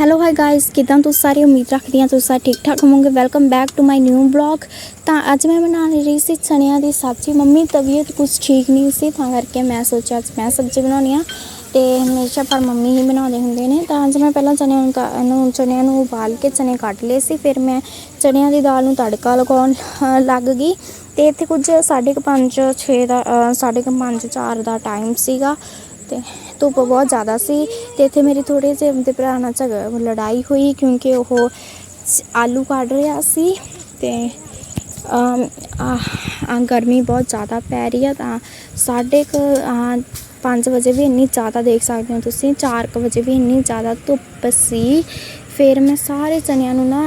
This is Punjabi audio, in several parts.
ਹੈਲੋ ਹਾਈ ਗਾਇਸ ਕਿਦਾਂ ਤੁਸੀਂ ਸਾਰੇ? ਉਮੀਦ ਰੱਖਦੀ ਹਾਂ ਤੁਸੀਂ ਸਾਰੇ ਠੀਕ ਠਾਕ ਹੋਵੋਗੇ। Welcome back to my new blog ਤਾਂ ਅੱਜ ਮੈਂ ਬਣਾਉਣ ਰਹੀ ਸੀ ਚਣਿਆਂ ਦੀ ਸਬਜ਼ੀ। ਮੰਮੀ, ਤਬੀਅਤ ਕੁਝ ਠੀਕ ਨਹੀਂ ਸੀ, ਤਾਂ ਕਰਕੇ ਮੈਂ ਸੋਚਿਆ ਅੱਜ ਮੈਂ ਸਬਜ਼ੀ ਬਣਾਉਣੀ ਆ। ਤੇ ਹਮੇਸ਼ਾ ਪਰ ਮੰਮੀ ਹੀ ਬਣਾਉਂਦੇ ਹੁੰਦੇ ਨੇ। ਤਾਂ ਅੱਜ ਮੈਂ ਪਹਿਲਾਂ ਚਣਿਆਂ ਨੂੰ ਤਾ- ਇਹਨੂੰ ਚਣਿਆਂ ਨੂੰ ਉਬਾਲ ਕੇ ਚਨੇ ਕੱਢ ਲਏ ਸੀ। ਫਿਰ ਮੈਂ ਚਣਿਆਂ ਦੀ ਦਾਲ ਨੂੰ ਤੜਕਾ ਲਗਾਉਣ ਲੱਗ ਗਈ। ਤੇ ਇੱਥੇ ਕੁਝ 5:30 6 ਦਾ 5:30 4 ਦਾ ਟਾਈਮ ਸੀਗਾ। ਤੇ ਧੁੱਪ ਬਹੁਤ ਜ਼ਿਆਦਾ ਸੀ ਤੇ ਇੱਥੇ ਮੇਰੀ ਥੋੜੇ ਜਿਹੇ ਆਪਣੇ ਭਰਾ ਨਾਲ ਝਗੜਾ ਲੜਾਈ ਹੋਈ ਕਿਉਂਕਿ ਉਹ ਆਲੂ ਕੱਢ ਰਿਹਾ ਸੀ ਤੇ ਅਮ, ਗਰਮੀ ਬਹੁਤ ਜ਼ਿਆਦਾ ਪੈ ਰਹੀ ਆ ਤਾਂ ਸਾਢੇ ਕੁ 5 ਵਜੇ ਵੀ ਇੰਨੀ ਜ਼ਿਆਦਾ ਦੇਖ ਸਕਦੇ ਹੋ ਤੁਸੀਂ 4 ਕੁ ਵਜੇ ਵੀ ਇੰਨੀ ਜ਼ਿਆਦਾ ਧੁੱਪ ਸੀ। ਫਿਰ ਮੈਂ ਸਾਰੇ ਚਨਿਆਂ ਨੂੰ ਨਾ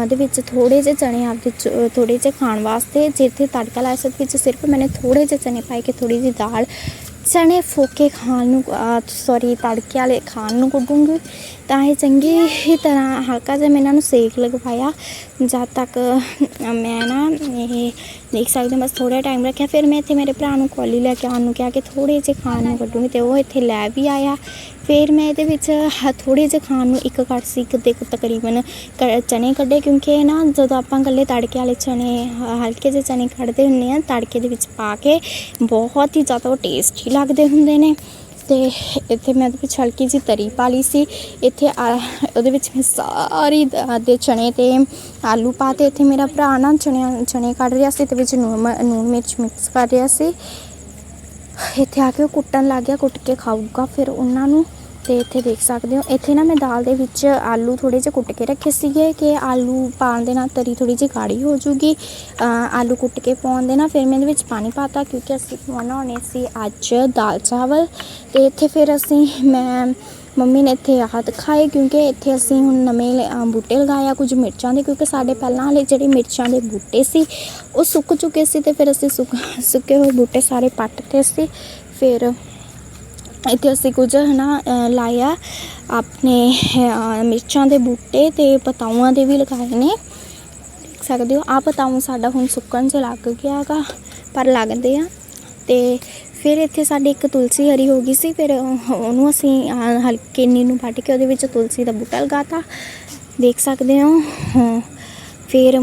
ਉਹਦੇ ਵਿੱਚ ਥੋੜੇ ਜਿਹੇ ਚਨੇ ਆਪਦੇ ਚ- ਥੋੜੇ ਜਿਹੇ ਖਾਣ ਵਾਸਤੇ ਜਿੱਥੇ ਤੜਕਾ ਲਾਇਆ ਸੀ ਵਿੱਚ ਸਿਰਫ ਮੈंने ਥੋੜੇ ਜਿਹੇ ਚਨੇ ਪਾਏ ਕਿ ਥੋੜੀ ਜਿਹੀ ਦਾਲ ਚਣੇ ਫੋਕੇ ਖਾਣ ਨੂੰ ਸੌਰੀ ਤੜਕੇ ਵਾਲੇ ਖਾਣ ਨੂੰ ਕੱਢੂੰਗੀ ਤਾਂ ਇਹ ਚੰਗੀ ਤਰ੍ਹਾਂ ਹਲਕਾ ਜਿਹਾ ਮੈਂ ਇਹਨਾਂ ਨੂੰ ਸੇਕ ਲਗਵਾਇਆ। ਜਦ ਤੱਕ ਮੈਂ ਨਾ ਇਹ ਦੇਖ ਸਕਦੇ ਹੋ, ਬਸ ਥੋੜਾ ਟਾਈਮ ਰੱਖਿਆ। ਫਿਰ ਮੈਂ ਇੱਥੇ ਮੇਰੇ ਭਰਾ ਨੂੰ ਕੋਲੀ ਲੈ ਕੇ ਆਉਣ ਨੂੰ ਕਿਹਾ ਕਿ ਥੋੜੇ ਜਿਹੇ ਖਾਣ ਨੂੰ ਕੱਢੂੰਗੀ ਤੇ ਉਹ ਇੱਥੇ ਲੈ ਵੀ ਆਇਆ। ਫਿਰ ਮੈਂ ਇਹਦੇ ਵਿੱਚ ਥੋੜੇ ਜਿਹੇ ਖਾਣ ਨੂੰ ਇੱਕ ਕੜਛੀ ਇੱਕ ਦੇ ਤਕਰੀਬਨ ਕ- ਚਨੇ ਕੱਢੇ। ਕਿਉਂਕਿ ਨਾ ਜਦੋਂ ਆਪਾਂ ਇਕੱਲੇ ਤੜਕੇ ਵਾਲੇ ਚਨੇ, ਹ- ਹਲਕੇ ਜਿਹੇ ਚਨੇ ਕੱਢਦੇ ਹੁੰਦੇ ਆ ਤੜਕੇ ਦੇ ਵਿੱਚ ਪਾ ਕੇ ਬਹੁਤ ਹੀ ਜ਼ਿਆਦਾ ਉਹ ਟੇਸਟੀ ਲੱਗਦੇ ਹੁੰਦੇ ਨੇ। ਤੇ ਇੱਥੇ ਮੈਂ ਉਹਦੇ ਵਿੱਚ ਹਲਕੀ ਜਿਹੀ ਤਰੀ ਪਾ ਲਈ ਸੀ। ਇੱਥੇ ਆ- ਉਹਦੇ ਵਿੱਚ ਮੈਂ ਸਾਰੀ ਦੇ ਚਣੇ ਤੇ ਆਲੂ ਪਾਤੇ ਇੱਥੇ ਮੇਰਾ ਭਰਾ ਨਾ ਚਣਿਆਂ ਚਣੇ ਕੱਢ ਰਿਹਾ ਸੀ ਤੇ ਵਿੱਚ ਨੂਣ ਮ- ਮਿਰਚ ਮਿਕਸ ਕਰ ਰਿਹਾ ਸੀ। ਇੱਥੇ ਆ ਕੇ ਉਹ ਕੁੱਟਣ ਲੱਗ ਗਿਆ, ਕੁੱਟ ਕੇ ਖਾਊਗਾ। ਫਿਰ ਉਹਨਾਂ ਨੂੰ ਤੇ ਇੱਥੇ ਦੇਖ ਸਕਦੇ ਹੋ, ਇੱਥੇ ਨਾ ਮੈਂ ਦਾਲ ਦੇ ਵਿੱਚ ਆਲੂ ਥੋੜੇ ਜਿਹੇ ਕੁੱਟ ਕੇ ਰੱਖੇ ਸੀਗੇ ਕਿ ਆਲੂ ਪਾਉਣ ਦੇ ਨਾਲ ਤਰੀ ਥੋੜੀ ਜਿਹੀ ਗਾੜੀ ਹੋ ਜੂਗੀ। ਆਲੂ ਕੁੱਟ ਕੇ ਪਾਉਣ ਦੇ ਨਾਲ ਫਿਰ ਮੈਂ ਇਹਦੇ ਵਿੱਚ ਪਾਣੀ ਪਾਤਾ ਕਿਉਂਕਿ ਅਸੀਂ ਬਣਾਉਣੇ ਸੀ ਅੱਜ ਦਾਲ ਚਾਵਲ। ਤੇ ਇੱਥੇ ਫਿਰ ਅਸੀਂ ਮੈਂ, ਮੰਮੀ ਨੇ ਇੱਥੇ ਆਹ ਦਿਖਾਏ ਕਿਉਂਕਿ ਇੱਥੇ ਅਸੀਂ ਹੁਣ ਨਵੇਂ ਬੂਟੇ ਲਗਾਏ ਆ ਕੁਝ ਮਿਰਚਾਂ ਦੇ ਕਿਉਂਕਿ ਸਾਡੇ ਪਹਿਲਾਂ ਵਾਲੇ ਜਿਹੜੇ ਮਿਰਚਾਂ ਦੇ ਬੂਟੇ ਸੀ, ਉਹ ਸੁੱਕ ਚੁੱਕੇ ਸੀ ਤੇ ਫਿਰ ਅਸੀਂ ਸੁੱਕ, ਸੁੱਕੇ ਹੋਏ ਬੂਟੇ ਸਾਰੇ ਪੱਟਤੇ ਸੀ। ਫਿਰ ਇੱਥੇ ਅਸੀਂ ਕੁਝ ਹਨਾ ਅ, ਲਾਇਆ। ਆਪਣੇ ਮਿਰਚਾਂ ਦੇ ਬੂਟੇ ਤੇ ਪਤਾਊਆਂ ਦੇ ਵੀ ਲਗਾਏ ਨੇ। ਦੇਖ ਸਕਦੇ ਹੋ ਆ ਪਤਾਊ ਸਾਡਾ ਹੁਣ ਸੁੱਕਣ 'ਚ ਲੱਗ ਗਿਆ ਗਾ ਪਰ ਲੱਗਦੇ ਆ। ਤੇ ਫਿਰ ਇੱਥੇ ਸਾਡੇ ਇੱਕ ਤੁਲਸੀ ਹਰੀ ਹੋ ਗਈ ਸੀ ਫਿਰ ਉਹਨੂੰ ਅਸੀਂ ਹਲਕੇ ਨੀ ਨੂੰ ਵੱਢ ਕੇ ਉਹਦੇ ਵਿੱਚ ਤੁਲਸੀ ਦਾ ਬੂਟਾ ਲਗਾਤਾ। ਦੇਖ ਸਕਦੇ ਹੋ। ਫਿਰ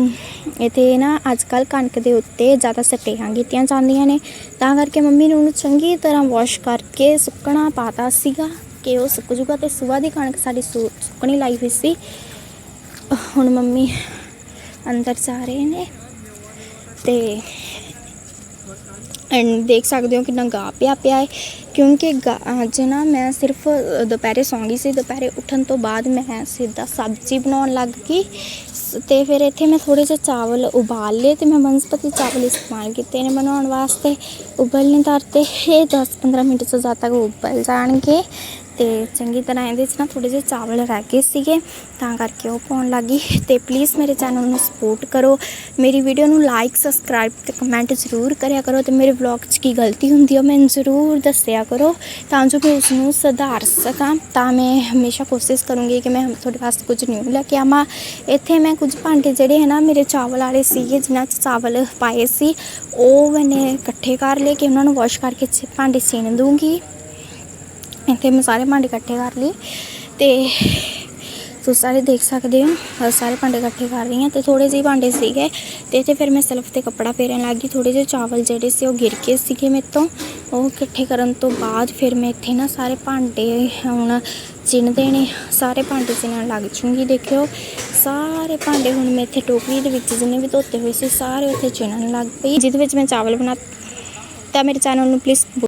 ਇੱਥੇ ਨਾ ਅੱਜ ਕੱਲ ਕਣਕ ਦੇ ਉੱਤੇ ਜ਼ਿਆਦਾ ਸਪਰੇਆਂ ਕੀਤੀਆਂ ਜਾਂਦੀਆਂ ਨੇ। ਤਾਂ ਕਰਕੇ ਮੰਮੀ ਨੇ ਉਹਨੂੰ ਚੰਗੀ ਤਰ੍ਹਾਂ ਵਾਸ਼ ਕਰਕੇ ਸੁੱਕਣਾ ਪਾਤਾ ਸੀਗਾ ਕਿ ਉਹ ਸੁੱਕ ਜੂਗਾ ਤੇ ਸਵੇਰ ਦੀ ਕਣਕ ਸਾਡੀ ਸੁ- ਸੁੱਕਣੀ ਲਾਈ ਹੋਈ ਸੀ। ਹੁਣ ਮੰਮੀ ਅੰਦਰ ਜਾ ਰਹੇ ਨੇ ਤੇ ਐਂਡ ਦੇਖ ਸਕਦੇ ਹੋ ਕਿੰਨਾ ਗਾ ਪਿਆ ਪਿਆ ਹੈ, ਕਿਉਂਕਿ ਗਾ- ਅੱਜ ਨਾ ਮੈਂ ਸਿਰਫ ਦੁਪਹਿਰੇ ਸੌਂ ਗਈ ਸੀ। ਦੁਪਹਿਰੇ ਉੱਠਣ ਤੋਂ ਬਾਅਦ ਮੈਂ ਸਿੱਧਾ ਸਬਜ਼ੀ ਬਣਾਉਣ ਲੱਗ ਗਈ। ਸ- ਤੇ ਫਿਰ ਇੱਥੇ ਮੈਂ ਥੋੜੇ ਜਿਹੇ ਚਾਵਲ ਉਬਾਲ ਲਏ ਤੇ ਮੈਂ ਬਨਸਪਤੀ ਚਾਵਲ ਇਸਤੇਮਾਲ ਕੀਤੇ ਨੇ ਬਣਾਉਣ ਵਾਸਤੇ। ਉਬਲਨੇ ਧਰਤੇ ਇਹ 10-15 ਮਿੰਟ ਤੋਂ ਜ਼ਿਆਦਾ ਤੱਕ ਉਬਲ ਜਾਣਗੇ। ਤੇ ਚੰਗੀ ਤਰ੍ਹਾਂ ਇਹਦੇ 'ਚ ਨਾ ਥੋੜੇ ਜਿਹੇ ਚਾਵਲ ਰਹਿ ਗਏ ਸੀਗੇ, ਤਾਂ ਕਰਕੇ ਉਹ ਪਾਉਣ ਲੱਗੀ। ਤੇ ਪਲੀਜ਼ ਮੇਰੇ ਚੈਨਲ ਨੂੰ ਸਪੋਰਟ ਕਰੋ। ਮੇਰੀ ਵੀਡੀਓ ਨੂੰ ਲਾਈਕ ਸਬਸਕ੍ਰਾਈਬ ਤੇ ਕਮੈਂਟ ਜ਼ਰੂਰ ਕਰਿਆ ਕਰੋ ਤੇ ਮੇਰੇ ਵਲੌਗ 'ਚ ਕੀ ਗਲਤੀ ਹੁੰਦੀ ਹੈ ਮੈਨੂੰ ਜ਼ਰੂਰ ਦੱਸਿਆ ਕਰੋ ਤਾਂ ਜੋ ਮੈਂ ਉਸ ਨੂੰ ਸੁਧਾਰ ਸਕਾਂ। ਤਾਂ ਮੈਂ ਹਮੇਸ਼ਾ ਕੋਸ਼ਿਸ਼ ਕਰੂੰਗੀ ਕਿ ਮੈਂ ਤੁਹਾਡੇ ਵਾਸਤੇ ਕੁਝ ਨਿਊ ਲੈ ਕੇ ਆਵਾਂ। ਇੱਥੇ ਮੈਂ ਕੁਝ ਭਾਂਡੇ ਜਿਹੜੇ ਹੈ ਨਾ ਮੇਰੇ ਚਾਵਲ ਵਾਲੇ ਸੀਗੇ, ਜਿਨ੍ਹਾਂ 'ਚ ਚਾਵਲ ਪਾਏ ਸੀ, ਉਹ ਮੈਨੇ ਇਕੱਠੇ ਕਰ ਲਏ ਕਿ ਉਹਨਾਂ ਨੂੰ ਵਾਸ਼ ਕਰਕੇ ਭਾਂਡੇ ਸੀਨ ਦੂੰਗੀ। ਇੱਥੇ ਮੈਂ ਸਾਰੇ ਭਾਂਡੇ ਇਕੱਠੇ ਕਰ ਲਏ ਤੇ ਤੁਸੀਂ ਸਾਰੇ ਦੇਖ ਸਕਦੇ ਹੋ ਸਾਰੇ ਭਾਂਡੇ ਇਕੱਠੇ ਕਰ ਰਹੀ ਹਾਂ ਤੇ ਥੋੜੇ ਜਿਹੇ ਭਾਂਡੇ ਸੀਗੇ ਤੇ ਇੱਥੇ ਫਿਰ ਮੈਂ ਸਲਫ ਤੇ ਕੱਪੜਾ ਫੇਰਨ ਲੱਗ ਗਈ ਥੋੜੇ ਜਿਹੇ ਚਾਵਲ ਜਿਹੜੇ ਸੀ ਉਹ ਗਿਰ ਕੇ ਸੀਗੇ ਮੇਰੇ ਤੋਂ, ਉਹ ਇਕੱਠੇ ਕਰਨ ਤੋਂ ਬਾਅਦ ਫਿਰ ਮੈਂ ਇੱਥੇ ਨਾ ਸਾਰੇ ਭਾਂਡੇ ਹੁਣ ਚਿਣਦੇ ਨੇ ਸਾਰੇ ਭਾਂਡੇ ਚਿਣਨ ਲੱਗ ਜੂੰਗੀ, ਦੇਖਿਓ, ਸਾਰੇ ਭਾਂਡੇ ਹੁਣ ਮੈਂ ਇੱਥੇ ਟੋਕਰੀ ਦੇ ਵਿੱਚ ਜਿੰਨੇ ਵੀ ਧੋਤੇ ਹੋਏ ਸੀ ਸਾਰੇ ਉੱਥੇ ਚਿਣਨ ਲੱਗ ਪਈ ਜਿਹਦੇ ਵਿੱਚ ਮੈਂ ਚਾਵਲ ਬਣਾ, ਤਾਂ ਮੇਰੇ ਚੈਨਲ ਨੂੰ ਪਲੀਜ਼